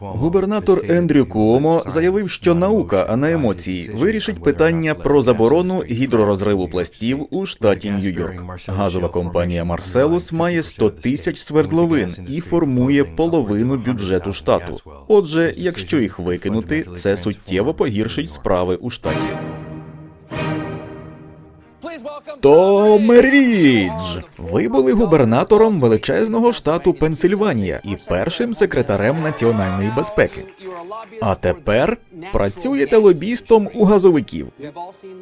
Губернатор Ендрю Куомо заявив, що наука, а не емоції, вирішить питання про заборону гідророзриву пластів у штаті Нью-Йорк. Газова компанія Марселус має 100 тисяч свердловин і формує половину бюджету штату. Отже, якщо їх викинути, це суттєво погіршить справи у штаті. Том Рідж! Ви були губернатором величезного штату Пенсильванія і першим секретарем національної безпеки. А тепер працюєте лобістом у газовиків.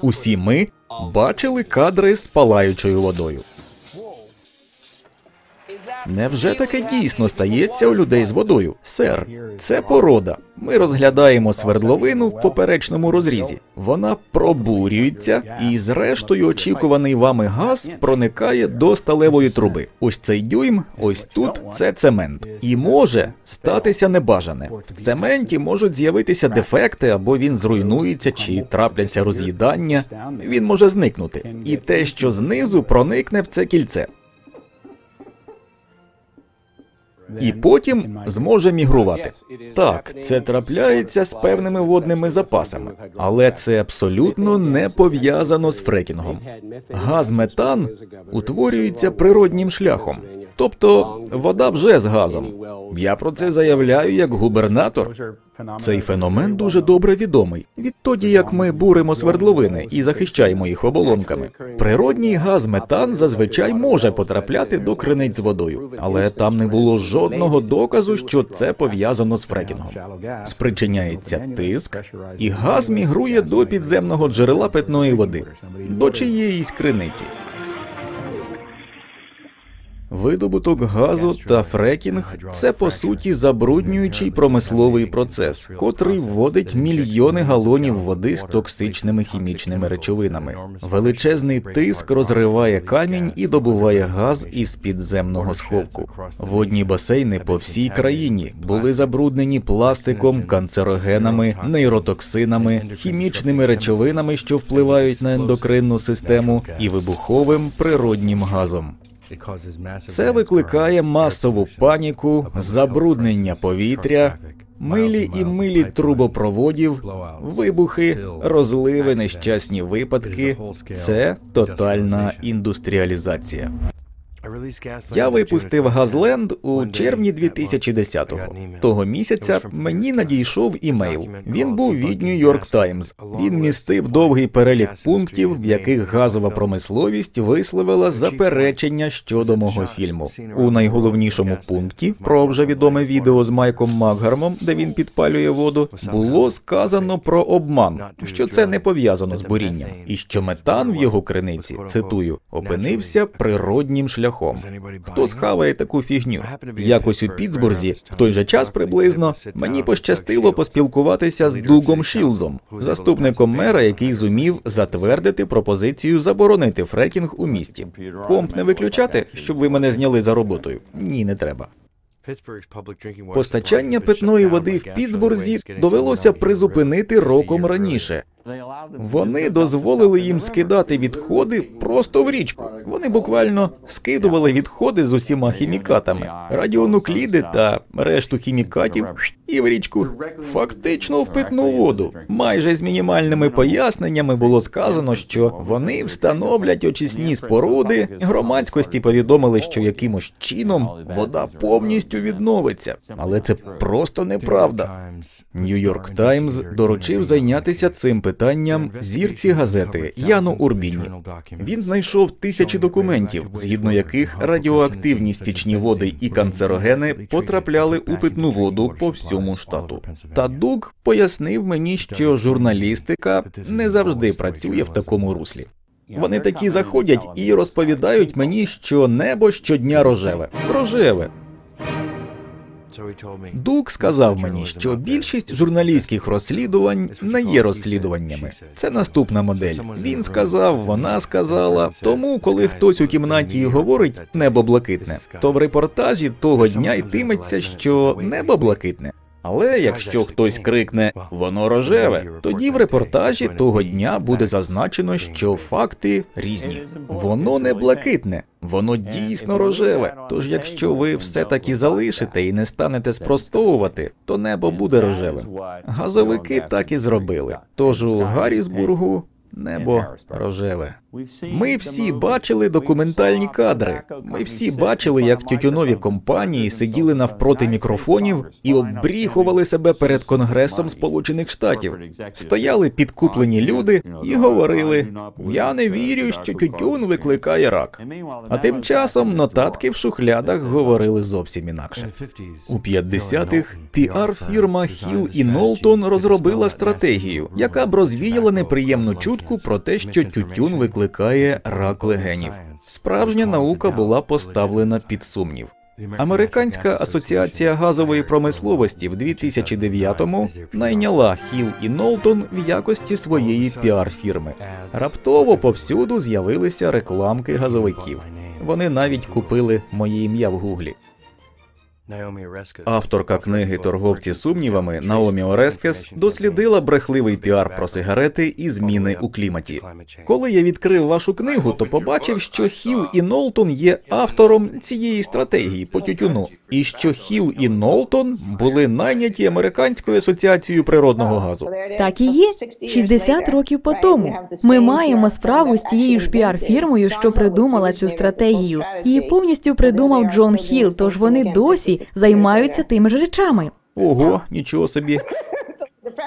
Усі ми бачили кадри з палаючою водою. Невже таке дійсно стається у людей з водою? Сер, це порода. Ми розглядаємо свердловину в поперечному розрізі. Вона пробурюється, і зрештою очікуваний вами газ проникає до сталевої труби. Ось цей дюйм, ось тут це цемент. І може статися небажане. В цементі можуть з'явитися дефекти, або він зруйнується, чи трапляться роз'їдання. Він може зникнути. І те, що знизу проникне в це кільце. І потім зможе мігрувати. Так, це трапляється з певними водними запасами, але це абсолютно не пов'язано з фрекінгом. Газ метан утворюється природнім шляхом, тобто вода вже з газом. Я про це заявляю як губернатор. Цей феномен дуже добре відомий. Відтоді як ми буримо свердловини і захищаємо їх оболонками. Природній газ метан зазвичай може потрапляти до криниць з водою, але там не було жодного доказу, що це пов'язано з фрекінгом. Спричиняється тиск, і газ мігрує до підземного джерела питної води, до чиєїсь криниці. Видобуток газу та фрекінг це по суті забруднюючий промисловий процес, котрий вводить мільйони галонів води з токсичними хімічними речовинами. Величезний тиск розриває камінь і добуває газ із підземного сховку. Водні басейни по всій країні були забруднені пластиком, канцерогенами, нейротоксинами, хімічними речовинами, що впливають на ендокринну систему, і вибуховим природнім газом. Це викликає масову паніку, забруднення повітря, милі і милі трубопроводів, вибухи, розливи, нещасні випадки. Це тотальна індустріалізація. Я випустив Газленд у червні 2010-го. Того місяця мені надійшов імейл. Він був від Нью-Йорк Таймс. Він містив довгий перелік пунктів, в яких газова промисловість висловила заперечення щодо мого фільму. У найголовнішому пункті про вже відоме відео з Майком Макгармом, де він підпалює воду, було сказано про обман, що це не пов'язано з бурінням, і що метан в його криниці цитую опинився природнім шляхом шляхом. Хто схаває таку фігню? Якось у Пітсбурзі в той же час приблизно мені пощастило поспілкуватися з Дугом Шілзом, заступником мера, який зумів затвердити пропозицію заборонити фрекінг у місті. Комп не виключати, щоб ви мене зняли за роботою. Ні, не треба. Постачання питної води в Пітсбурзі довелося призупинити роком раніше. Вони дозволили їм скидати відходи просто в річку. Вони буквально скидували відходи з усіма хімікатами, радіонукліди та решту хімікатів і в річку фактично в питну воду. Майже з мінімальними поясненнями було сказано, що вони встановлять очисні споруди. Громадськості повідомили, що якимось чином вода повністю відновиться, але це просто неправда. Нью-Йорк Таймс доручив зайнятися цим питанням зірці газети Яну Урбіні. Він знайшов тисячі документів, згідно яких радіоактивні стічні води і канцерогени потрапляли у питну воду по всьому штату. Та Дуг пояснив мені, що журналістика не завжди працює в такому руслі. Вони такі заходять і розповідають мені, що небо щодня рожеве. Рожеве. Дук сказав мені, що більшість журналістських розслідувань не є розслідуваннями. Це наступна модель. Він сказав, вона сказала. Тому, коли хтось у кімнаті говорить небо блакитне, то в репортажі того дня йтиметься, що небо блакитне. Але якщо хтось крикне воно рожеве, тоді в репортажі того дня буде зазначено, що факти різні. Воно не блакитне, воно дійсно рожеве. Тож, якщо ви все таки залишите і не станете спростовувати, то небо буде рожевим. Газовики так і зробили. Тож у Гаррісбургу небо рожеве. Ми всі бачили документальні кадри. Ми всі бачили, як тютюнові компанії сиділи навпроти мікрофонів і обріхували себе перед Конгресом Сполучених Штатів. Стояли підкуплені люди і говорили: Я не вірю, що тютюн викликає рак. А тим часом нотатки в шухлядах говорили зовсім інакше. У 50-х піар-фірма Хіл і Нолтон розробила стратегію, яка б розвіяла неприємну чутку про те, що тютюн викликає рак легенів. Справжня наука була поставлена під сумнів. Американська асоціація газової промисловості в 2009-му найняла Хіл і Нолтон в якості своєї піар-фірми. Раптово повсюду з'явилися рекламки газовиків. Вони навіть купили моє ім'я в гуглі. Авторка книги Торговці сумнівами Наомі Орескес дослідила брехливий піар про сигарети і зміни у кліматі. Коли я відкрив вашу книгу, то побачив, що Хіл і Нолтон є автором цієї стратегії по тютюну, і що Хіл і Нолтон були найняті американською асоціацією природного газу. Так і є. 60 років по тому. Ми маємо справу з тією ж піар-фірмою, що придумала цю стратегію. Її повністю придумав Джон Хіл, тож вони досі займаються тими ж речами. Ого, нічого собі.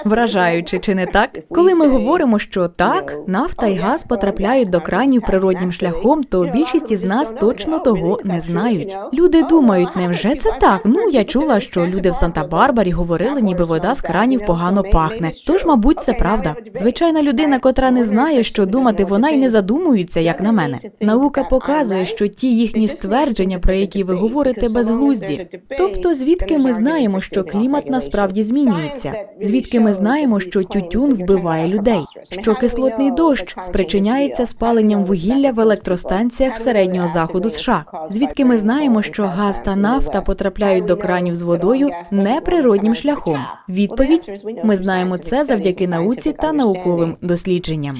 Вражаючи, чи не так? Коли ми говоримо, що так, нафта і газ потрапляють до кранів природнім шляхом, то більшість із нас точно того не знають. Люди думають, невже це так? Ну я чула, що люди в Санта-Барбарі говорили, ніби вода з кранів погано пахне. Тож, мабуть, це правда. Звичайна людина, котра не знає, що думати, вона й не задумується, як на мене. Наука показує, що ті їхні ствердження, про які ви говорите, безглузді. Тобто, звідки ми знаємо, що клімат насправді змінюється? Звідки ми знаємо, що тютюн вбиває людей, що кислотний дощ спричиняється спаленням вугілля в електростанціях середнього заходу США. Звідки ми знаємо, що газ та нафта потрапляють до кранів з водою неприроднім шляхом? Відповідь ми знаємо це завдяки науці та науковим дослідженням.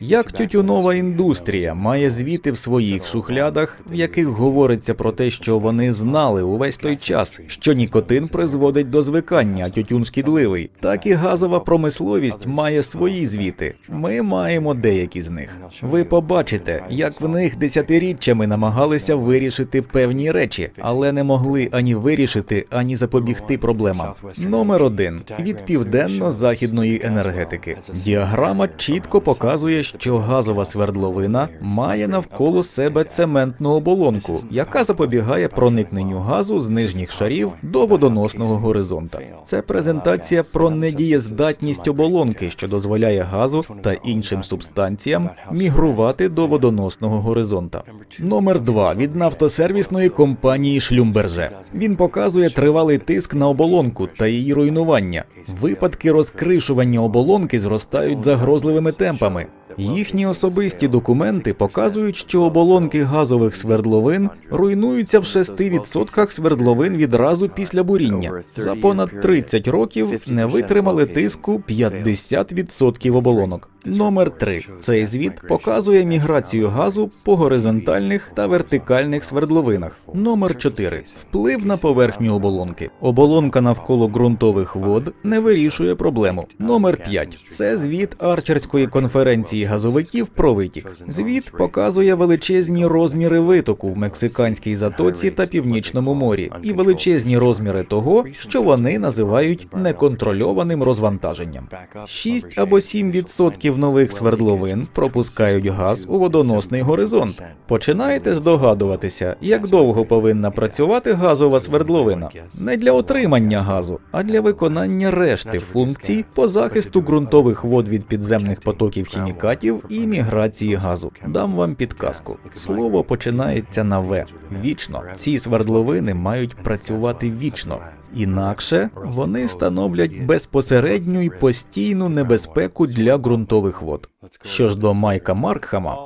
Як тютюнова індустрія має звіти в своїх шухлядах, в яких говориться про те, що вони знали увесь той час, що нікотин призводить до звикання, а тютюн шкідливий, так і газова промисловість має свої звіти. Ми маємо деякі з них. Ви побачите, як в них десятиріччями намагалися вирішити певні речі, але не могли ані вирішити, ані запобігти проблемам. Номер один від південно-західної енергетики. Діаграма чітко показує, що газова свердловина має навколо себе цементну оболонку, яка запобігає проникненню газу з нижніх шарів до водоносного горизонта. Це презентація про недієздатність оболонки, що дозволяє газу та іншим субстанціям мігрувати до водоносного горизонта. Номер два від нафтосервісної компанії Шлюмберже. Він показує тривалий тиск на оболонку та її руйнування. Випадки розкришування оболонки зростають загрозливими темпами. Їхні особисті документи показують, що оболонки газових свердловин руйнуються в 6% свердловин відразу після буріння. За понад 30 років не витримали тиску 50% оболонок. Номер 3. Цей звіт показує міграцію газу по горизонтальних та вертикальних свердловинах. Номер 4. Вплив на поверхню оболонки. Оболонка навколо ґрунтових вод не вирішує проблему. Номер 5. Це звіт Арчерської конференції газовиків про витік. Звіт показує величезні розміри витоку в мексиканській затоці та північному морі, і величезні розміри того, що вони називають неконтрольованим розвантаженням. 6 або 7% нових свердловин пропускають газ у водоносний горизонт. Починаєте здогадуватися, як довго повинна працювати газова свердловина не для отримання газу, а для виконання решти функцій по захисту ґрунтових вод від підземних потоків хімікатів і міграції газу. Дам вам підказку. Слово починається на В. Вічно ці свердловини мають працювати вічно. Інакше вони становлять безпосередню і постійну небезпеку для ґрунтових вод. Що ж до Майка Маркхама,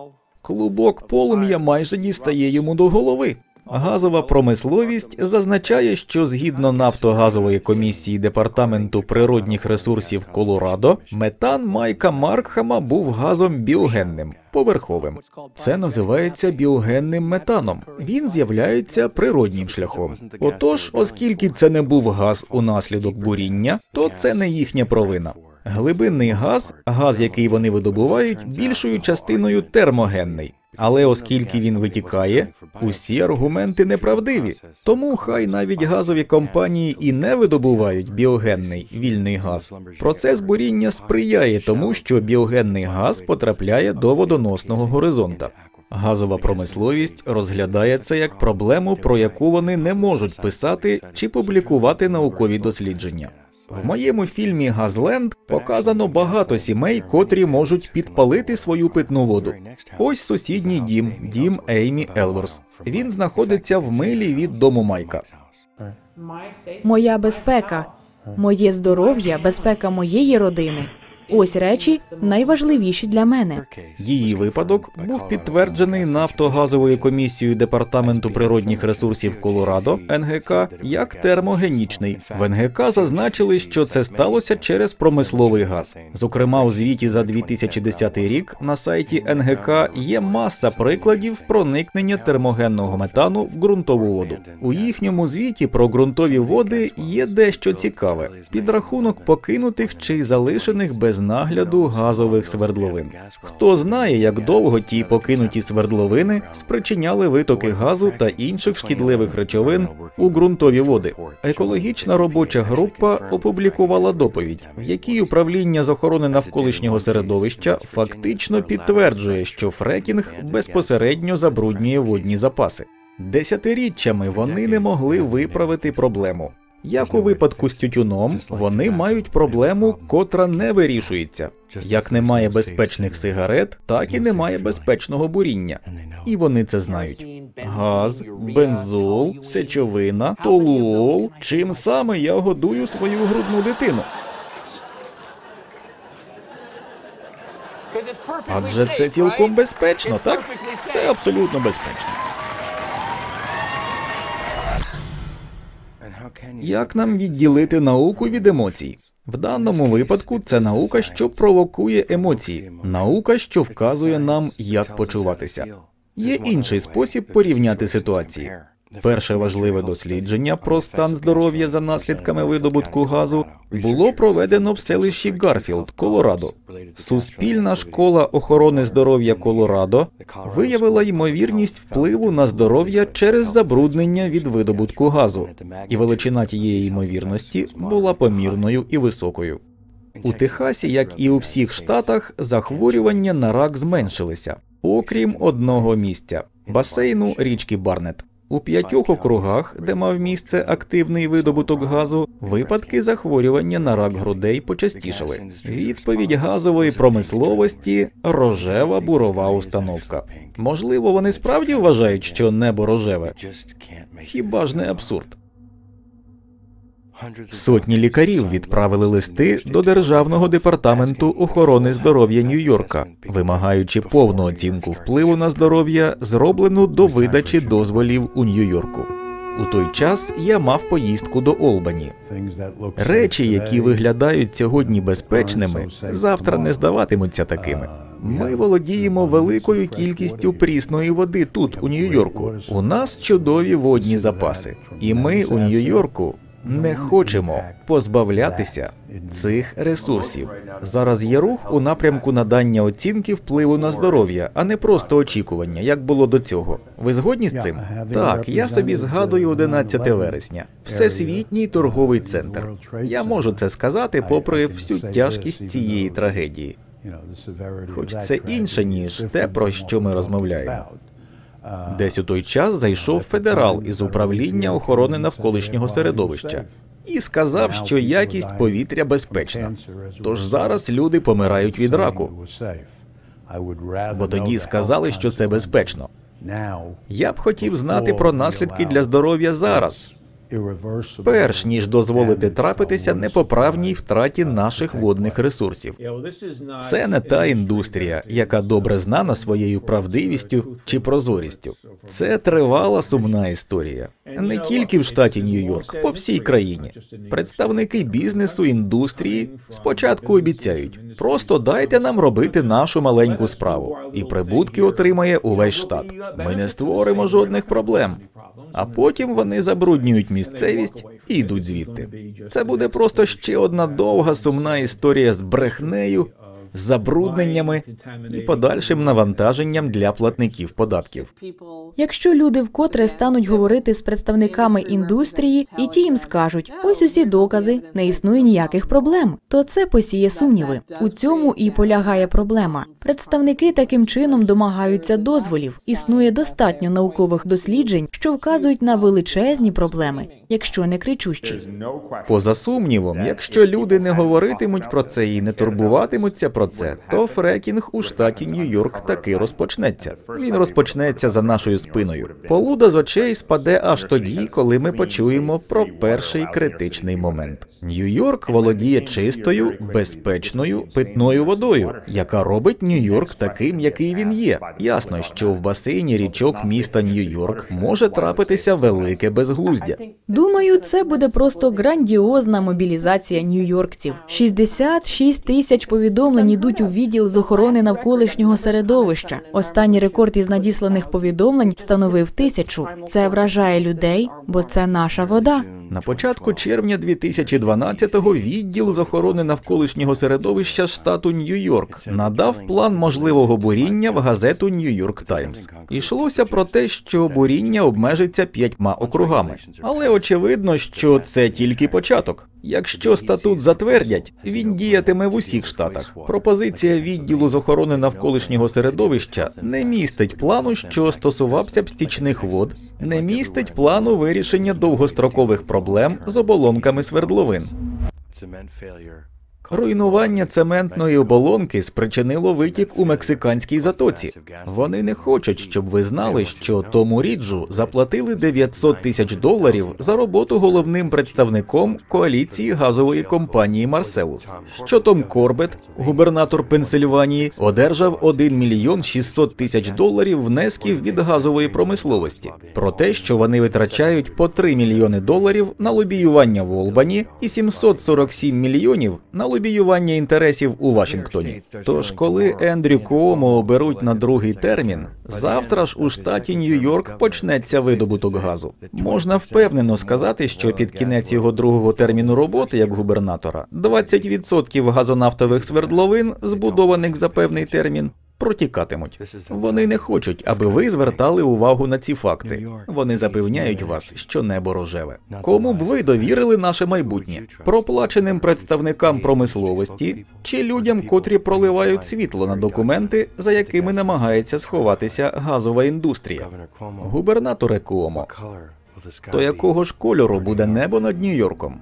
клубок полум'я майже дістає йому до голови. Газова промисловість зазначає, що згідно нафтогазової комісії департаменту природних ресурсів Колорадо, метан Майка Маркхама був газом біогенним, поверховим. Це називається біогенним метаном. Він з'являється природнім шляхом. Отож, оскільки це не був газ унаслідок буріння, то це не їхня провина. Глибинний газ, газ, який вони видобувають, більшою частиною термогенний. Але оскільки він витікає, усі аргументи неправдиві. Тому хай навіть газові компанії і не видобувають біогенний вільний газ. Процес буріння сприяє тому, що біогенний газ потрапляє до водоносного горизонта. Газова промисловість розглядає це як проблему, про яку вони не можуть писати чи публікувати наукові дослідження. В моєму фільмі Газленд показано багато сімей, котрі можуть підпалити свою питну воду. Ось сусідній дім, дім Еймі Елверс. Він знаходиться в милі від дому Майка. Моя безпека, моє здоров'я, безпека моєї родини. Ось речі найважливіші для мене. Її випадок був підтверджений нафтогазовою комісією департаменту природних ресурсів Колорадо НГК як термогенічний. В НГК зазначили, що це сталося через промисловий газ. Зокрема, у звіті за 2010 рік на сайті НГК є маса прикладів проникнення термогенного метану в ґрунтову воду. У їхньому звіті про ґрунтові води є дещо цікаве: підрахунок покинутих чи залишених без нагляду газових свердловин. Хто знає, як довго ті покинуті свердловини спричиняли витоки газу та інших шкідливих речовин у ґрунтові води. Екологічна робоча група опублікувала доповідь, в якій управління з охорони навколишнього середовища фактично підтверджує, що фрекінг безпосередньо забруднює водні запаси. Десятиріччями вони не могли виправити проблему. Як у випадку з тютюном, вони мають проблему, котра не вирішується. Як немає безпечних сигарет, так і немає безпечного буріння. І вони це знають. Газ, бензол, сечовина, толуол. Чим саме я годую свою грудну дитину? Адже це цілком безпечно, так? Це абсолютно безпечно. Як нам відділити науку від емоцій? В даному випадку це наука, що провокує емоції, наука, що вказує нам, як почуватися. Є інший спосіб порівняти ситуації. Перше важливе дослідження про стан здоров'я за наслідками видобутку газу було проведено в селищі Гарфілд, Колорадо. Суспільна школа охорони здоров'я Колорадо виявила ймовірність впливу на здоров'я через забруднення від видобутку газу, і величина тієї ймовірності була помірною і високою. У Техасі, як і у всіх штатах, захворювання на рак зменшилися, окрім одного місця басейну річки Барнет. У п'ятьох округах, де мав місце активний видобуток газу, випадки захворювання на рак грудей почастішали. Відповідь газової промисловості рожева бурова установка. Можливо, вони справді вважають, що небо рожеве. Хіба ж не абсурд? Сотні лікарів відправили листи до Державного департаменту охорони здоров'я Нью-Йорка, вимагаючи повну оцінку впливу на здоров'я, зроблену до видачі дозволів у Нью-Йорку. У той час я мав поїздку до Олбані. Речі, які виглядають сьогодні безпечними, завтра не здаватимуться такими. Ми володіємо великою кількістю прісної води тут, у Нью-Йорку. У нас чудові водні запаси, і ми у Нью-Йорку не хочемо позбавлятися цих ресурсів. Зараз є рух у напрямку надання оцінки впливу на здоров'я, а не просто очікування, як було до цього. Ви згодні з цим? Так, я собі згадую 11 вересня, всесвітній торговий центр. Я можу це сказати, попри всю тяжкість цієї трагедії. Хоч це інше ніж те, про що ми розмовляємо. Десь у той час зайшов федерал із управління охорони навколишнього середовища і сказав, що якість повітря безпечна. Тож зараз люди помирають від раку. Бо тоді сказали, що це безпечно. Я б хотів знати про наслідки для здоров'я зараз. Перш ніж дозволити трапитися непоправній втраті наших водних ресурсів. Це не та індустрія, яка добре знана своєю правдивістю чи прозорістю. Це тривала сумна історія. Не тільки в штаті Нью-Йорк, по всій країні. Представники бізнесу, індустрії спочатку обіцяють: просто дайте нам робити нашу маленьку справу, і прибутки отримає увесь штат. Ми не створимо жодних проблем. А потім вони забруднюють місцевість і йдуть звідти. Це буде просто ще одна довга сумна історія з брехнею, забрудненнями і подальшим навантаженням для платників податків. Якщо люди вкотре стануть говорити з представниками індустрії, і ті їм скажуть: ось усі докази, не існує ніяких проблем, то це посіє сумніви. У цьому і полягає проблема. Представники таким чином домагаються дозволів. Існує достатньо наукових досліджень, що вказують на величезні проблеми, якщо не кричущі. Поза сумнівом, якщо люди не говоритимуть про це і не турбуватимуться про це, то фрекінг у штаті Нью-Йорк таки розпочнеться. Він розпочнеться за нашою спиною. Полуда з очей спаде аж тоді, коли ми почуємо про перший критичний момент. Нью-Йорк володіє чистою, безпечною питною водою, яка робить Нью-Йорк таким, який він є. Ясно, що в басейні річок міста Нью-Йорк може трапитися велике безглуздя. Думаю, це буде просто грандіозна мобілізація нью-йоркців. 66 тисяч повідомлень ідуть у відділ з охорони навколишнього середовища. Останній рекорд із надісланих повідомлень становив тисячу. Це вражає людей, бо це наша вода. На початку червня 2012-го відділ з охорони навколишнього середовища штату Нью-Йорк надав план можливого буріння в газету Нью-Йорк Таймс. Ішлося про те, що буріння обмежиться п'ятьма округами, але очевидно, що це тільки початок. Якщо статут затвердять, він діятиме в усіх штатах. Пропозиція відділу з охорони навколишнього середовища не містить плану, що стосувався б стічних вод, не містить плану вирішення довгострокових проблем з оболонками свердловин. Руйнування цементної оболонки спричинило витік у мексиканській затоці. Вони не хочуть, щоб ви знали, що Тому Ріджу заплатили 900 тисяч доларів за роботу головним представником коаліції газової компанії Марселус. Що Том Корбет, губернатор Пенсильванії, одержав 1 мільйон 600 тисяч доларів внесків від газової промисловості. Про те, що вони витрачають по 3 мільйони доларів на лобіювання в Олбані і 747 мільйонів на лобіювання інтересів у Вашингтоні. Тож, коли Ендрю Куомо оберуть на другий термін, завтра ж у штаті Нью-Йорк почнеться видобуток газу. Можна впевнено сказати, що під кінець його другого терміну роботи як губернатора 20% газонафтових свердловин, збудованих за певний термін. Протікатимуть. Вони не хочуть, аби ви звертали увагу на ці факти. Вони запевняють вас, що небо рожеве. Кому б ви довірили наше майбутнє? Проплаченим представникам промисловості чи людям, котрі проливають світло на документи, за якими намагається сховатися газова індустрія? Губернаторе Куомо, то якого ж кольору буде небо над Нью-Йорком?